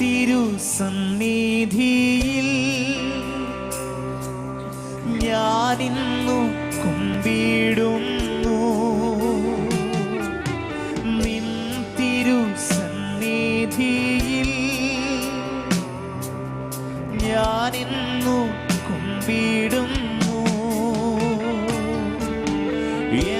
തിരുസന്നിധിയിൽ ഞാനിന്നു കുമ്പിടുന്നു. നിൻ തിരുസന്നിധിയിൽ ഞാനിന്നു കുമ്പിടുന്നു. എൻ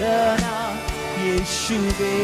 ഉന്നതന യേശുവേ.